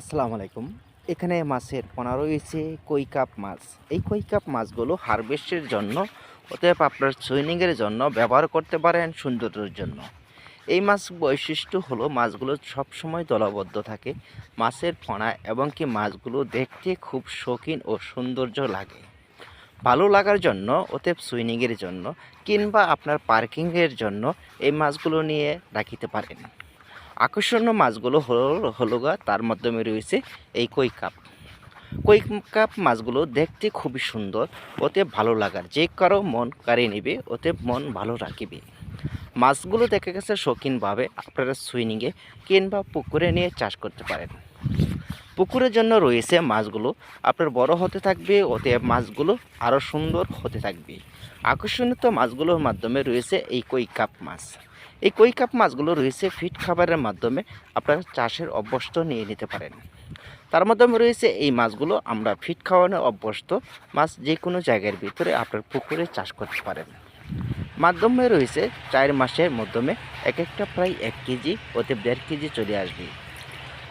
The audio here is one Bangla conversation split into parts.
আসসালামু আলাইকুম। এখানে মাছের পোনা রয়েছে, কই কাপ মাছ। এই কই কাপ মাছগুলো হারভেস্টের জন্য অতএব আপনার সুইনিংয়ের জন্য ব্যবহার করতে পারেন সৌন্দর্যের জন্য। এই মাছ বৈশিষ্ট্য হলো মাছগুলো সবসময় দলবদ্ধ থাকে, মাছের ফোনা এবং কি মাছগুলো দেখতে খুব শৌখিন ও সৌন্দর্য লাগে। ভালো লাগার জন্য, অতএব সুইনিংয়ের জন্য কিংবা আপনার পার্কিংয়ের জন্য এই মাছগুলো নিয়ে রাখিতে পারেন। আকর্ষণীয় মাছগুলো হল, হলো তার মাধ্যমে রয়েছে এই কই কাপ। কই কাপ মাছগুলো দেখতে খুবই সুন্দর, ওতে ভালো লাগার, যে কারও মন কারে নেবে, ওতে মন ভালো রাখিবে। মাছগুলো দেখা গেছে শৌখিনভাবে আপনারা সুইমিংয়ে কিংবা পুকুরে নিয়ে চাষ করতে পারেন। পুকুরের জন্য রয়েছে মাছগুলো। আপনার বড় হতে থাকবে ওতে মাছগুলো আরও সুন্দর হতে থাকবে। আকর্ষণীয় মাছগুলোর মাধ্যমে রয়েছে এই কই কাপ মাছ। এই কই কাপ মাছগুলো রয়েছে ফিট খাবারের মাধ্যমে আপনারা চাষের অভ্যস্ত নিয়ে নিতে পারেন। তার মাধ্যমে রয়েছে এই মাছগুলো আমরা ফিট খাওয়ানো অভ্যস্ত মাছ যে কোনো জায়গার ভিতরে আপনার পুকুরে চাষ করতে পারেন। মাধ্যমে রয়েছে চার মাসের মাধ্যমে এক একটা প্রায় এক কেজি ওতে দেড় কেজি চলে আসবে।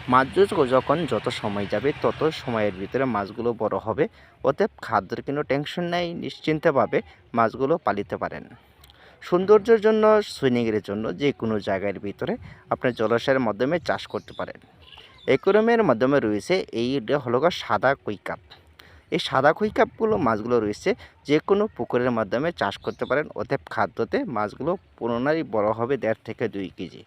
মাছ যখন যত সময় যাবে, তত সময়ের ভিতরে মাছগুলো বড় হবে। ওতে খাদ্যের কোনো টেনশন নেই নিশ্চিন্তভাবে মাছগুলো পালিতে পারেন। সৌন্দর্যের জন্য সুইনিংয়ের জন্য যে কোনো জায়গার ভিতরে আপনি জলাশয়ের মাধ্যমে চাষ করতে পারেন। একরমের মাধ্যমে রয়েছে এইটা হলো সাদা কই কাপ এই সাদা কই কাপগুলো মাছগুলো রয়েছে, যে কোনো পুকুরের মাধ্যমে চাষ করতে পারেন। অতএব খাদ্যতে মাছগুলো পুনরায় বড় হবে দেড় থেকে দুই কেজি।